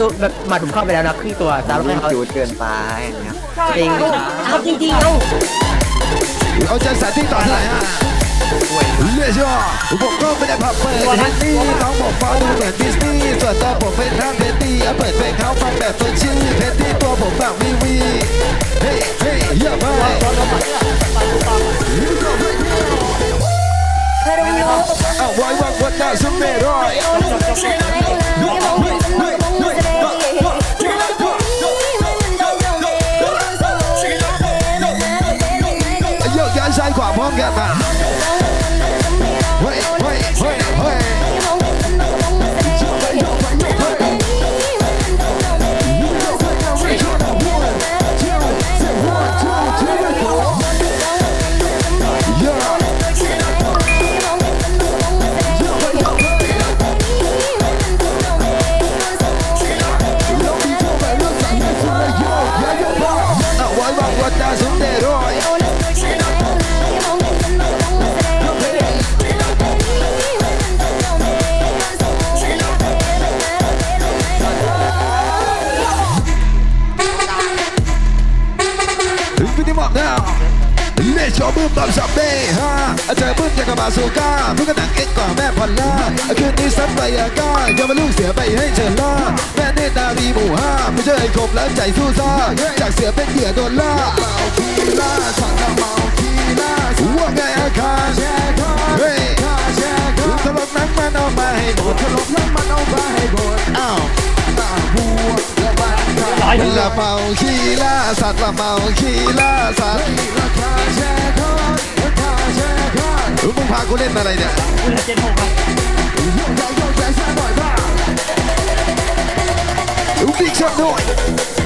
คือแบบหมาถุงเข้าไปแล้วนะครึ่งตัวตามให้เขา จูดเกินไปนะครับจริงเอาจริงๆเอาเอาใจใส่ที่ต่อเท่าไหร่ฮะเลือดชัวผมก็ไม่ได้พับเปิดเฮนนี่น้องบอกฟังดูเหมือนดิสนีย์ส่วนตัวผมเป็นท่านเพตตี้เปิดเพลงเขาฟังแบบตัวชื่อเพตตี้ตัวผมแบบวีวีเฮ้ยเฮ้ยเยอะมากเอาไว้วางวันหน้าสมัยร้อยโย วาพ ถึงพิธีหมอกแล้วเลชว์บึ้มตอนสับเบ้ฮะเจอบึ้มอย่างกับบาซูก้าเพื่อนก็หนังเอ็กกว่าแม่พันล่าคืนนี้สันไปอาก้าอย่ามาลูกเสือไปให้เชิญล่าแม่เนตรารีหมู่ห้าไม่ใช่คมแล้วใจสู้ซ่าจากเสือเป็นเหยื่อโดนล่าเมาคีล่าฉันเมาคีล่าว่าไงอาคาแชร์คอนเฮ้ยคาแชร์คาตลกนักมันเอามาให้หมดตลกนักมันเอามาให้หมดอ้าว ละเมาคีล่าสัตว์ละเมาคีล่าสัตว์มึงพากูเล่นอะไรเนี่ยบิ๊กช็อตด้วย